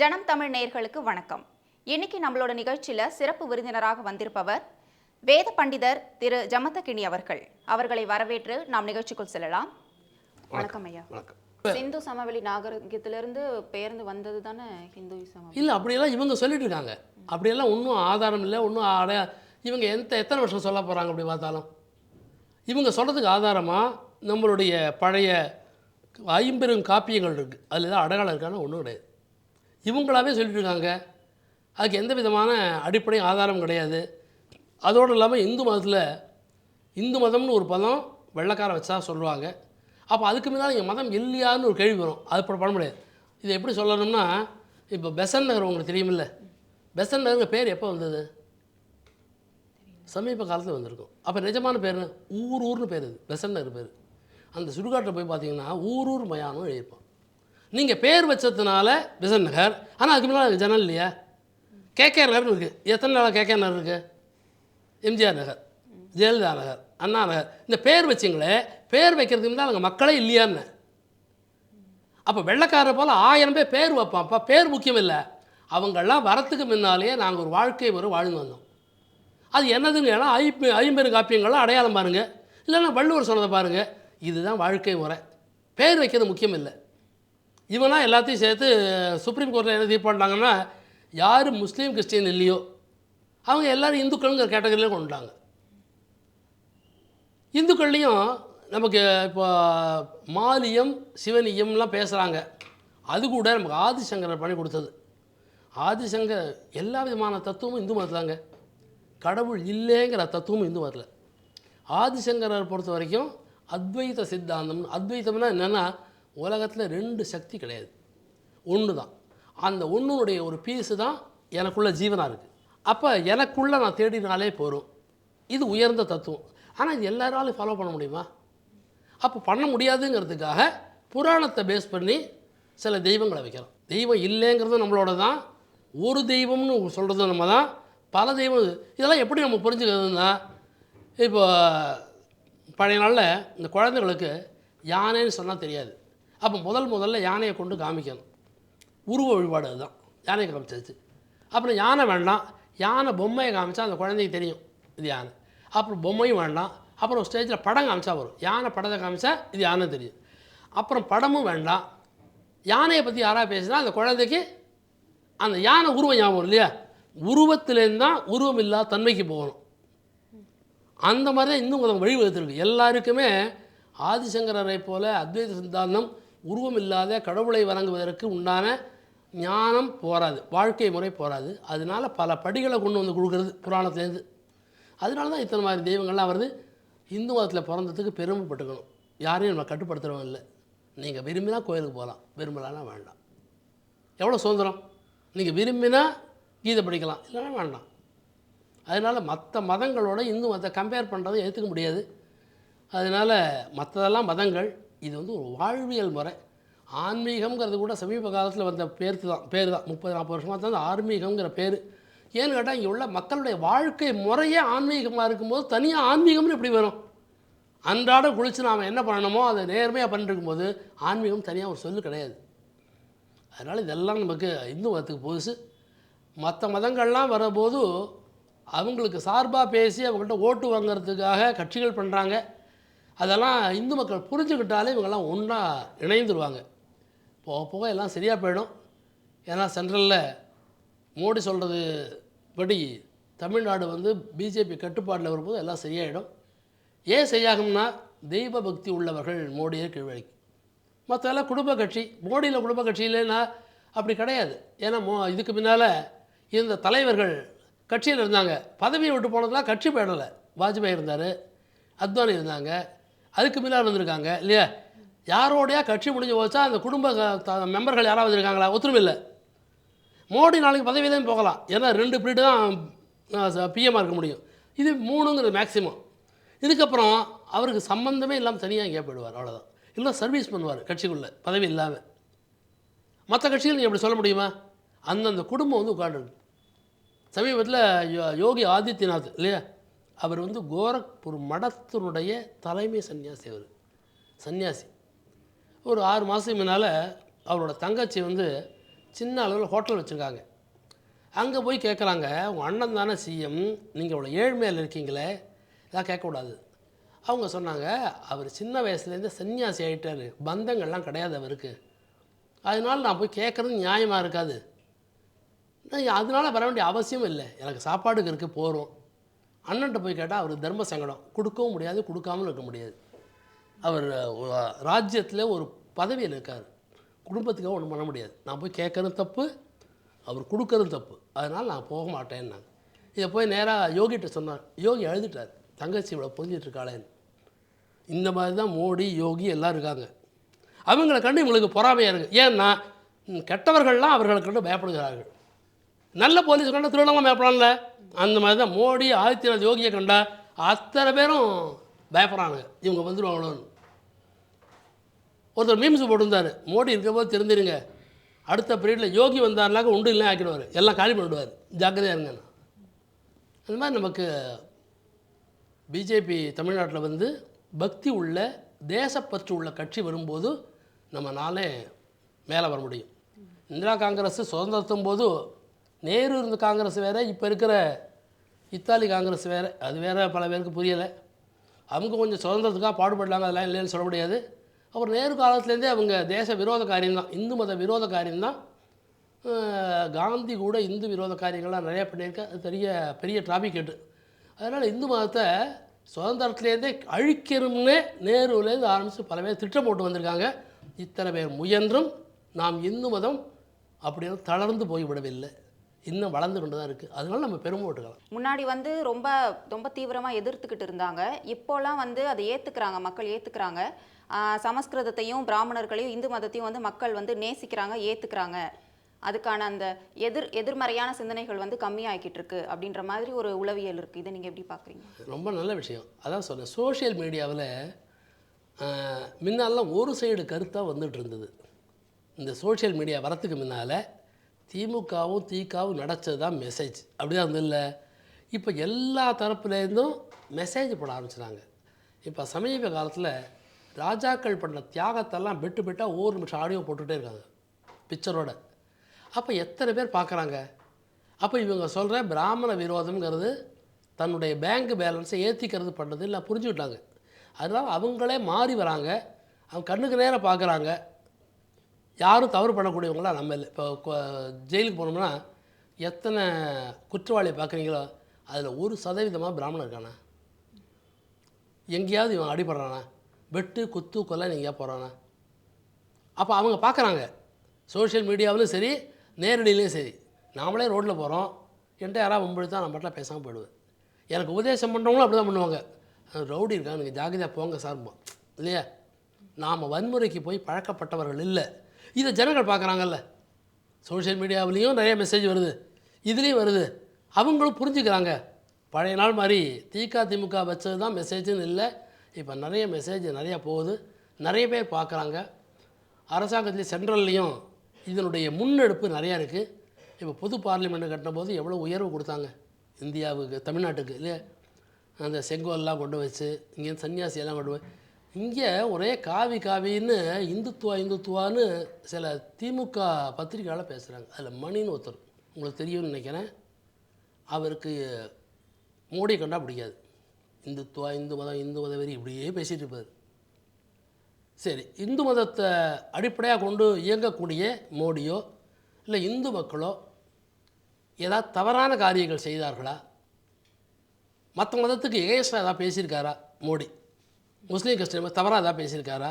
ஜனம் தமிழ் நேயர்களுக்கு வணக்கம். இன்னைக்கு நம்மளோட நிகழ்ச்சியில சிறப்பு விருந்தினராக வந்திருப்பவர் வேத பண்டிதர் திரு ஜமதகிணி அவர்கள். அவர்களை வரவேற்று நாம் நிகழ்ச்சிக்குள் செல்லலாம். வணக்கம். ஐயா. சிந்து சமவெளி நாகரிகத்திலிருந்து பெயர்ந்து வந்தது தானே ஹிந்து இல்லை அப்படியெல்லாம் இவங்க சொல்லிட்டு இருக்காங்க. அப்படியெல்லாம் ஒன்றும் ஆதாரம் இல்லை ஒன்றும் அடைய இவங்க எந்த எத்தனை வருஷம் சொல்ல போகிறாங்க அப்படி பார்த்தாலும்? இவங்க சொல்கிறதுக்கு ஆதாரமாக நம்மளுடைய பழைய ஐம்பெரும் காப்பியங்கள் இருக்குது அதில் தான் அடையாளம் இருக்கான்னு ஒன்றும் கிடையாது. இவங்களாவே சொல்லிட்டு இருக்காங்க அதுக்கு எந்த விதமான அடிப்படை ஆதாரம் கிடையாது. அதோடு இல்லாமல் இந்து மதத்தில் இந்து மதம்னு ஒரு பதம் வெள்ளைக்காரன் வச்சா சொல்லுவாங்க. அப்போ அதுக்கு முன்னால் இங்கே மதம் இல்லையான்னு ஒரு கேள்வி வரும். அது பண்ண முடியாது. இதை எப்படி சொல்லணும்னா இப்போ பெசன் நகர் உங்களுக்கு தெரியுமில்ல? பெசன் நகருங்க பேர் எப்போ வந்தது? சமீப காலத்தில் வந்திருக்கும். அப்போ நிஜமான பேர் ஊர் ஊர்னு பேர் இது பெசன் நகர் பேர். அந்த சுடுகாட்டில் போய் பார்த்தீங்கன்னா ஊர் ஊர் மயானம் எழுதியிருப்பான். நீங்கள் பேர் வச்சதுனால பெசன் நகர். ஆனால் அதுக்கு முன்னால் ஜன்னல் இல்லையா? கேகேஆர் நகர்னு இருக்குது எத்தனை நாளாக கேகேஆர் நகர் இருக்குது எம்ஜிஆர் நகர் ஜெயலலிதா நகர் அண்ணா நகர். இந்த பேர் வச்சிங்களே பேர் வைக்கிறதுக்கு முன்னால் அங்கே மக்களே இல்லையான்னு. அப்போ வெள்ளைக்காரரை போல் ஆயிரம் பேர் பேர் வைப்பான்ப்பா பேர் முக்கியம் இல்லை. அவங்கெல்லாம் வரத்துக்கு முன்னாலேயே நாங்கள் ஒரு வாழ்க்கை முறை வாழ்ந்து வந்தோம். அது என்னதுன்னு ஏன்னா ஐ ஐம்பெரு காப்பியங்கள்லாம் அடையாளம் பாருங்கள் இல்லைன்னா வள்ளுவர் சொன்னதை பாருங்கள் இதுதான் வாழ்க்கை முறை பேர் வைக்கிறது முக்கியம் இல்லை. இவனா எல்லாத்தையும் சேர்த்து சுப்ரீம் கோர்ட்டில் என்ன தீர்ப்பாண்டாங்கன்னா யார் முஸ்லீம் கிறிஸ்டியன் இல்லையோ அவங்க எல்லாரும் இந்துக்கள்ங்கிற கேட்டகரியில் கொண்டுட்டாங்க. இந்துக்கள்லேயும் நமக்கு இப்போ மாலியம் சிவனியம்லாம் பேசுகிறாங்க அது கூட நமக்கு ஆதிசங்கரர் பண்ணி கொடுத்தது. ஆதிசங்கர் எல்லா விதமான தத்துவமும் இந்து மதத்துலாங்க. கடவுள் இல்லைங்கிற தத்துவமும் இந்து மதத்தில். ஆதிசங்கரர் பொறுத்த வரைக்கும் அத்வைத சித்தாந்தம் அத்வைத்தம்னா என்னென்னா உலகத்தில் ரெண்டு சக்தி கிடையாது. ஒன்று தான். அந்த ஒன்றுனுடைய ஒரு பீஸு தான் எனக்குள்ளே ஜீவனாக இருக்குது அப்போ எனக்குள்ளே நான் தேடினாலே போகிறோம் இது உயர்ந்த தத்துவம். ஆனால் இது எல்லாராலும் ஃபாலோ பண்ண முடியுமா? அப்போ பண்ண முடியாதுங்கிறதுக்காக புராணத்தை பேஸ் பண்ணி சில தெய்வங்களை வைக்கிறோம் தெய்வம் இல்லைங்கிறது நம்மளோட தான். ஒரு தெய்வம்னு சொல்கிறது நம்ம தான். பல தெய்வம் இதெல்லாம் எப்படி நம்ம புரிஞ்சுக்கிறதுனா இப்போ பழைய நாளில் இந்த குழந்தைகளுக்கு யானைன்னு சொன்னால் தெரியாது. அப்போ முதல் முதல்ல யானையை கொண்டு காமிக்கணும். உருவ வழிபாடு அதுதான். யானையை காமிச்சாச்சு அப்புறம் யானை வேண்டாம். யானை பொம்மையை காமிச்சா அந்த குழந்தைக்கு தெரியும். இது யானை. அப்புறம் பொம்மையும் வேண்டாம். அப்புறம் ஸ்டேஜில் படம் காமிச்சா வரும். யானை படத்தை காமிச்சா இது யானை தெரியும். அப்புறம் படமும் வேண்டாம். யானையை பற்றி யாராவது பேசினா அந்த குழந்தைக்கு அந்த யானை உருவம் ஞாபகம் இல்லையா? உருவத்திலேருந்து தான் உருவம் இல்லாத தன்மைக்கு போகணும். அந்த மாதிரி தான் இன்னும் கொஞ்சம் வழிவகுத்திருக்கு. எல்லாருக்குமே ஆதிசங்கரரை போல அத்வைத சித்தாந்தம் உருவம் இல்லாத கடவுளை வணங்குவதற்கு உண்டான ஞானம் போராது வாழ்க்கை முறை போராது. அதனால பல படிகளை கொண்டு வந்து கொடுக்குறது புராணத்துலேருந்து. அதனால தான் இத்தனை மாதிரி தெய்வங்கள்லாம் வருது இந்து மதத்தில் பிறந்ததுக்கு பெருமைப்பட்டுக்கணும். யாரையும் நம்ம கட்டுப்படுத்துகிறவங்க இல்லை. நீங்கள் விரும்பினா கோயிலுக்கு போகலாம் விரும்பலான்னா வேண்டாம். எவ்வளோ சுதந்திரம்? நீங்கள் விரும்பினா கீதை படிக்கலாம் இல்லைன்னா வேண்டாம். அதனால் மற்ற மதங்களோட இந்து மதத்தை கம்பேர் பண்ணுறதை ஏற்றுக்க முடியாது. அதனால் மற்றதெல்லாம் மதங்கள் இது வந்து ஒரு வாழ்வியல் முறை. ஆன்மீகம்ங்கிறது கூட சமீப காலத்தில் வந்த பேர் தான் பேர் தான் முப்பது நாற்பது வருஷமாக தான் ஆன்மீகம்ங்கிற பேர். ஏன்னு கேட்டால் இங்கே உள்ள மக்களுடைய வாழ்க்கை முறையே ஆன்மீகமாக இருக்கும்போது தனியாக ஆன்மீகம்னு எப்படி வரும்? அன்றாடம் குளித்து நாம் என்ன பண்ணணுமோ அதை நேர்மையாக பண்ணிட்டு இருக்கும்போது ஆன்மீகம் தனியாக ஒரு சொல்லு கிடையாது. அதனால் இதெல்லாம் நமக்கு இந்து மதத்துக்கு புதுசு. மற்ற மதங்கள்லாம் வரபோது அவங்களுக்கு சார்பாக பேசி அவங்கள்ட்ட ஓட்டு வாங்குறதுக்காக கட்சிகள் பண்ணுறாங்க அதெல்லாம் இந்து மக்கள் புரிஞ்சுக்கிட்டாலே இவங்கெல்லாம் ஒன்றா இணைந்துருவாங்க. போக போக எல்லாம் சரியாக போயிடும். ஏன்னா சென்ட்ரலில் மோடி சொல்கிறது படி தமிழ்நாடு வந்து பிஜேபி கட்டுப்பாட்டில் வரும்போது எல்லாம் சரியாயிடும். ஏன் சரியாகும்னா தெய்வ பக்தி உள்ளவர்கள் மோடியே கீழ்வழிக்கு மற்றெல்லாம் குடும்ப கட்சி. மோடியில் குடும்ப கட்சி இல்லைன்னா அப்படி கிடையாது. ஏன்னா மோ இதுக்கு முன்னால் இந்த தலைவர்கள் கட்சியில் இருந்தாங்க. பதவியை விட்டு போனதுலாம் கட்சி போயிடலை வாஜ்பாய் இருந்தார் அத்வானி இருந்தாங்க. அதுக்கு மேலே இருந்திருக்காங்க இல்லையா? யாரோடையா கட்சி முடிஞ்சு போச்சா அந்த குடும்ப மெம்பர்கள் யாராவது இருக்காங்களா ஒத்துரும் இல்லை. மோடி நாளைக்கு பதவி தான் போகலாம். ஏன்னா ரெண்டு பீரியடு தான் பிஎம்மாக இருக்க முடியும். இது மூணுங்கிறது மேக்சிமம் இதுக்கப்புறம் அவருக்கு சம்மந்தமே இல்லாமல் தனியாக எங்கேயா போயிடுவார் அவ்வளோதான் இல்லை சர்வீஸ் பண்ணுவார் கட்சிக்குள்ளே பதவி இல்லாமல் மற்ற கட்சிகள் நீங்கள் எப்படி சொல்ல முடியுமா? அந்தந்த குடும்பம் வந்து உட்காந்துருக்கு சமீபத்தில் யோ- யோகி ஆதித்யநாத் இல்லையா? அவர் வந்து கோரக்பூர் மடத்தினுடைய தலைமை சன்னியாசி அவர். சன்னியாசி. ஒரு ஆறு மாதத்துக்கு முன்னால் அவரோட தங்கச்சி வந்து சின்ன அளவில் ஹோட்டல் வச்சுருக்காங்க. அங்கே போய் கேட்குறாங்க உங்கள் அண்ணன் தானே சிஎம்? நீங்கள் அவ்வளோ ஏழ்மையில் இருக்கீங்களே? இதான் கேட்கக்கூடாது. அவங்க சொன்னாங்க அவர் சின்ன வயசுலேருந்து சன்னியாசி ஆகிட்டார் பந்தங்கள்லாம் கிடையாது அவருக்கு. அதனால் நான் போய் கேட்குறது நியாயமாக இருக்காது. நான் அதனால வர வேண்டிய அவசியம் இல்லை. எனக்கு சாப்பாடுக்கு இருக்குது போகிறோம் அண்ணன்ட்ட போய் கேட்டால் அவருக்கு தர்ம சங்கடம். கொடுக்கவும் முடியாது கொடுக்காமலும் இருக்க முடியாது. அவர் ராஜ்யத்தில் ஒரு பதவியில் இருக்கார். குடும்பத்துக்காக ஒன்றும் பண்ண முடியாது. நான் போய் கேட்குறதும் தப்பு அவர் கொடுக்கறது தப்பு. அதனால் நான் போக மாட்டேன்னாங்க. இதை போய் நேராக யோகிட்ட சொன்னார். யோகி எழுதிட்டார் தங்கச்சி இவ்வளோ புரிஞ்சிட்ருக்காளேன்னு இந்த மாதிரி தான் மோடி யோகி எல்லாம் இருக்காங்க. அவங்கள கண்டு இவங்களுக்கு பொறாமையாக இருக்குது ஏன்னா கெட்டவர்கள்லாம் அவர்களை கண்டு பயப்படுகிறார்கள். நல்ல போலீஸ் கண்டா திருடலாம் பயப்படலாம்ல அந்த மாதிரி தான் மோடி ஆதித்யநாத் யோகியை கண்டா அத்தனை பேரும் பயப்படுறாங்க இவங்க வந்துடுவாங்களோன்னு ஒருத்தர் மீம்ஸ் போட்டிருந்தார். மோடி இருக்கும்போது தெரிஞ்சிருங்க. அடுத்த பீரியடில் யோகி வந்தார்னாக்க உண்டு இல்லை ஆக்கிடுவார். எல்லாம் காலி பண்ணிடுவார். ஜாக்கிரதையாக இருங்க அந்த மாதிரி நமக்கு பிஜேபி தமிழ்நாட்டில் வந்து பக்தி உள்ள தேசப்பற்று உள்ள கட்சி வரும்போது நம்ம நாளே மேலே வர முடியும். இந்திரா காங்கிரஸ் சுதந்திரத்தும் போது நேரு இருந்த காங்கிரஸ் வேறு இப்போ இருக்கிற இத்தாலி காங்கிரஸ் வேறு அது வேறு பல பேருக்கு புரியலை. அவங்க கொஞ்சம் சுதந்திரத்துக்காக பாடுபடலாங்க அதெல்லாம் இல்லைன்னு சொல்ல முடியாது. அப்புறம் நேரு காலத்துலேருந்தே அவங்க தேச விரோத காரியம்தான் இந்து மத விரோத காரியம்தான் காந்தி கூட இந்து விரோத காரியங்கள்லாம் நிறையா பண்ணியிருக்க அது பெரிய பெரிய டாபிக் கேட்டு அதனால் இந்து மதத்தை சுதந்திரத்துலேருந்தே அழிக்கணும்னே நேருலேருந்து ஆரம்பித்து பல பேர் திட்டம் போட்டு வந்திருக்காங்க. இத்தனை பேர் முயன்றும் நாம் இந்து மதம் அப்படின்னு தளர்ந்து போய்விடவில்லை இன்னும் வளர்ந்து கொண்டு தான் இருக்குது அதனால நம்ம பெருமை போட்டுக்கலாம். முன்னாடி வந்து ரொம்ப ரொம்ப தீவிரமாக எதிர்த்துக்கிட்டு இருந்தாங்க. இப்போலாம் வந்து அதை ஏற்றுக்கிறாங்க மக்கள் ஏற்றுக்கிறாங்க சமஸ்கிருதத்தையும் பிராமணர்களையும் இந்து மதத்தையும் வந்து மக்கள் வந்து நேசிக்கிறாங்க ஏற்றுக்கிறாங்க அதுக்கான அந்த எதிர் எதிர்மறையான சிந்தனைகள் வந்து கம்மியாகிக்கிட்டு இருக்கு அப்படின்ற மாதிரி ஒரு உளவியல் இருக்குது இதை நீங்கள் எப்படி பார்க்குறீங்க ரொம்ப நல்ல விஷயம். அதான் சொன்னேன் சோஷியல் மீடியாவில் முன்னாலாம் ஒரு சைடு கருத்தாக வந்துட்டு இருந்தது. இந்த சோஷியல் மீடியா வரத்துக்கு முன்னால் திமுகவும் தீகாவும் நடச்சது தான் மெசேஜ் அப்படிதான் வந்து இல்லை இப்போ எல்லா தரப்புலேருந்தும் மெசேஜ் போட ஆரம்பிச்சிட்டாங்க இப்போ சமீப காலத்தில் ராஜாக்கள் பண்ண தியாகத்தெல்லாம் பெட்டு பெட்டாக ஒவ்வொரு நிமிஷம் ஆடியோ போட்டுகிட்டே இருக்காங்க. பிக்சரோட அப்போ எத்தனை பேர் பார்க்குறாங்க அப்போ இவங்க சொல்கிற பிராமண விரோதம்ங்கிறது தன்னுடைய பேங்க் பேலன்ஸை ஏற்றிக்கிறது பண்ணுறது இல்லை புரிஞ்சுக்கிட்டாங்க. அதனால் அவங்களே மாறி வராங்க. அவங்க கண்ணுக்கு நேராக பார்க்குறாங்க யாரும் தவறு பண்ணக்கூடியவங்களா நம்ம இல்லை. இப்போ ஜெயிலுக்கு போனோம்னா எத்தனை குற்றவாளியை பார்க்குறீங்களோ அதில் ஒரு சதவீதமாக பிராமணம் இருக்கானா? எங்கேயாவது இவன் அடிபடுறானா? வெட்டு குத்து கொலை எங்கேயா போகிறானா அப்போ அவங்க பார்க்குறாங்க. சோஷியல் மீடியாவிலும் சரி நேரடியிலையும் சரி. நாமளே ரோட்டில் போகிறோம். என்கிட்ட யாராவது மும்பெடுத்தா நான் மட்டும் பேசாமல் போயிடுவேன். எனக்கு உபதேசம் பண்ணுறவங்களும் அப்படி தான் பண்ணுவாங்க ரவுடி இருக்காங்க. நீங்கள் ஜாகிரதையாக போங்க சார்போம் இல்லையா? நாம் வன்முறைக்கு போய் பழக்கப்பட்டவர்கள் இல்லை. இதை ஜனங்கள் பார்க்குறாங்கல்ல. சோஷியல் மீடியாவிலையும் நிறைய மெசேஜ் வருது. இதுலேயும் வருது. அவங்களும் புரிஞ்சுக்கிறாங்க. பழைய நாள் மாதிரி திக திமுக வச்சது தான் மெசேஜ்னு இல்லை. இப்போ நிறைய மெசேஜ் நிறையா போகுது. நிறைய பேர் பார்க்குறாங்க. அரசாங்கத்துலேயும் சென்ட்ரல்லையும் இதனுடைய முன்னெடுப்பு நிறையா இருக்குது இப்போ புது பார்லிமெண்ட்டு கட்டின போது எவ்வளோ உயர்வு கொடுத்தாங்க. இந்தியாவுக்கு தமிழ்நாட்டுக்கு இல்லையா? அந்த செங்கோல்லாம் கொண்டு வச்சு இங்கே சன்னியாசியெல்லாம் கொண்டு போய் இங்கே ஒரே காவி காவின்னு இந்துத்துவா இந்துத்துவான்னு சில திமுக பத்திரிக்கையாளர் பேசுகிறாங்க அதில் மணின்னு ஒருத்தர் உங்களுக்கு தெரியும்னு நினைக்கிறேன். அவருக்கு மோடி கண்டா பிடிக்காது. இந்துத்துவா இந்து மதம் இந்து மத வெறி இப்படியே பேசிகிட்டு இருப்பார். சரி இந்து மதத்தை அடிப்படையாக கொண்டு இயங்கக்கூடிய மோடியோ இல்லை இந்து மக்களோ ஏதாவது தவறான காரியங்கள் செய்தார்களா? மற்ற மதத்துக்கு எகேன்ஸ்டாக ஏதாவது பேசியிருக்காரா மோடி? முஸ்லீம் கிறிஸ்டின் தவறாக ஏதாவது பேசியிருக்காரா?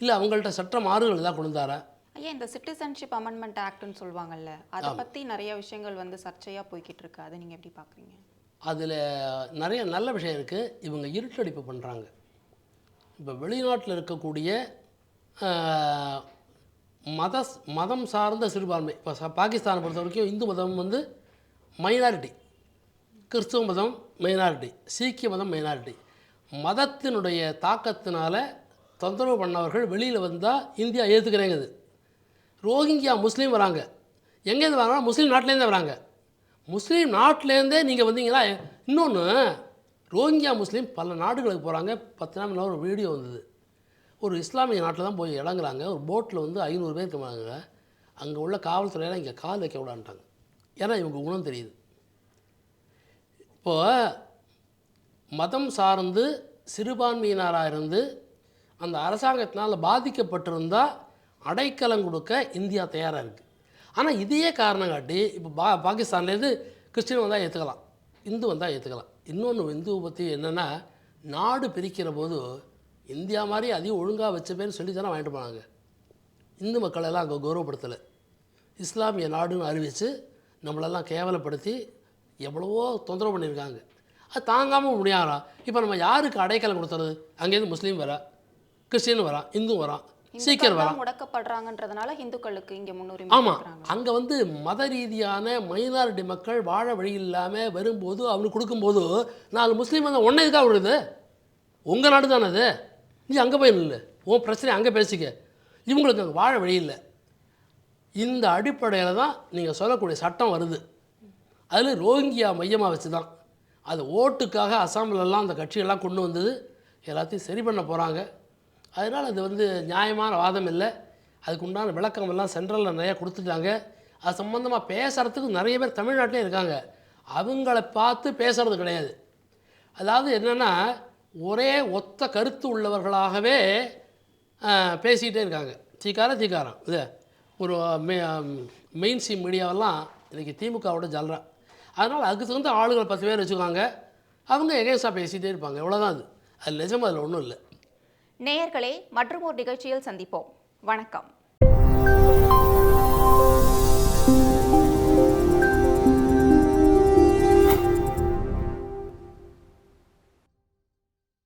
இல்லை அவங்கள்ட்ட சட்ட மாறுகள் ஏதாவது கொண்டாரா ஐயா இந்த சிட்டிசன்ஷிப் அமெண்ட்மெண்ட் ஆக்ட்னு சொல்லுவாங்கல்ல அதை பற்றி நிறைய விஷயங்கள் வந்து சர்ச்சையாக போய்கிட்டு இருக்கு. அதை நீங்கள் எப்படி பார்க்குறீங்க அதில் நிறைய நல்ல விஷயம் இருக்குது இவங்க இருட்டடிப்பு பண்ணுறாங்க இப்போ வெளிநாட்டில் இருக்கக்கூடிய மத மதம் சார்ந்த சிறுபான்மை இப்போ பாகிஸ்தானை பொறுத்த வரைக்கும் இந்து மதம் வந்து மைனாரிட்டி கிறிஸ்துவ மதம் மைனாரிட்டி சீக்கிய மதம் மைனாரிட்டி மதத்தினுடைய தாக்கத்தினால் தொந்தரவு பண்ணவர்கள் வெளியில் வந்தால் இந்தியா ஏற்றுக்கிறேங்குது ரோஹிங்கியா முஸ்லீம் வராங்க. எங்கேருந்து வராங்க முஸ்லீம் நாட்டிலேருந்தே வராங்க. முஸ்லீம் நாட்டிலேருந்தே நீங்கள் வந்தீங்களா இன்னொன்று ரோஹிங்கியா முஸ்லீம் பல நாடுகளுக்கு போகிறாங்க பத்து நாள் ஒரு வீடியோ வந்தது. ஒரு இஸ்லாமிய நாட்டில் தான் போய் இறங்குறாங்க. ஒரு போட்டில் வந்து ஐநூறு பேர் இருக்காங்க. அங்கே உள்ள காவல்துறையெல்லாம் இங்கே கால் வைக்க விடான்ட்டாங்க ஏன்னா இவங்க குணம் தெரியுது. இப்போது மதம் சார்ந்து சிறுபான்மையினராக இருந்து அந்த அரசாங்கத்தினால் பாதிக்கப்பட்டிருந்தால் அடைக்கலம் கொடுக்க இந்தியா தயாராக இருக்குது ஆனால் இதையே காரணம் காட்டி இப்போ பா பாகிஸ்தான்லேருந்து கிறிஸ்டின் வந்தால் ஏற்றுக்கலாம் இந்து வந்தால் ஏற்றுக்கலாம் இன்னொன்று இந்துவை பற்றி என்னென்னா நாடு பிரிக்கிற போது இந்தியா மாதிரி அதையும் ஒழுங்காக வச்ச பேர் சொல்லி தானே வாங்கிட்டு போனாங்க. இந்து மக்களெல்லாம் அங்கே கௌரவப்படுத்தலை. இஸ்லாமிய நாடுன்னு அறிவித்து நம்மளெல்லாம் கேவலப்படுத்தி எவ்வளவோ தொந்தரவு பண்ணியிருக்காங்க. அது தாங்காமல் முடியாதா? இப்போ நம்ம யாருக்கு அடைக்கலம் கொடுத்துறது அங்கேருந்து முஸ்லீம் வரா? கிறிஸ்டின் வரான் இந்து வரான் வரான் தான் முடக்கப்படுறாங்கன்றதுனால இந்துக்களுக்கு இங்க முன்னுரிமை ஆமாம் அங்கே வந்து மத ரீதியான மைனாரிட்டி மக்கள் வாழ வழி இல்லாமல் வரும்போது அவனுக்கு கொடுக்கும்போது நாலு முஸ்லீம் வந்து ஒன்றே இதுக்காக விடுது உங்கள் நாடு தானே அது? நீ அங்கே போய் நில்லு. உன் பிரச்சனை அங்கே பேசிக்க. இவங்களுக்கு அங்கே வாழ வழி இல்லை. இந்த அடிப்படையில் தான் நீங்கள் சொல்லக்கூடிய சட்டம் வருது. அதில் ரோஹிங்கியா மையமாக வச்சு தான் அது ஓட்டுக்காக அசாம்லலாம் அந்த கட்சியெல்லாம் கொண்டு வந்தது. எல்லாத்தையும் சரி பண்ண போகிறாங்க அதனால் அது வந்து நியாயமான வாதம் இல்லை. அதுக்கு உண்டான விளக்கம் எல்லாம் சென்ட்ரலில் நிறையா கொடுத்துட்டாங்க. அது சம்மந்தமாக பேசுகிறதுக்கு நிறைய பேர் தமிழ்நாட்டிலே இருக்காங்க. அவங்கள பார்த்து பேசுகிறது கிடையாது. அதாவது என்னென்னா ஒரே ஒத்த கருத்து உள்ளவர்களாகவே பேசிக்கிட்டே இருக்காங்க. தீக்கார தீக்காரம். இது ஒரு மெயின் ஸ்ட்ரீம் மீடியாவெல்லாம் இன்றைக்கி திமுகவோட ஜல்றா. அதனால் அதுக்கு தகுந்த ஆளுகள் பத்து பேர் வச்சுக்கோங்க அவங்க எகேன்ஸ்டாக பேசிகிட்டே இருப்பாங்க. இவ்வளோதான் அது. அது நிஜம் அதில் ஒன்றும் இல்லை. நேயர்களே மற்றும் ஒரு நிகழ்ச்சியில் சந்திப்போம். வணக்கம்.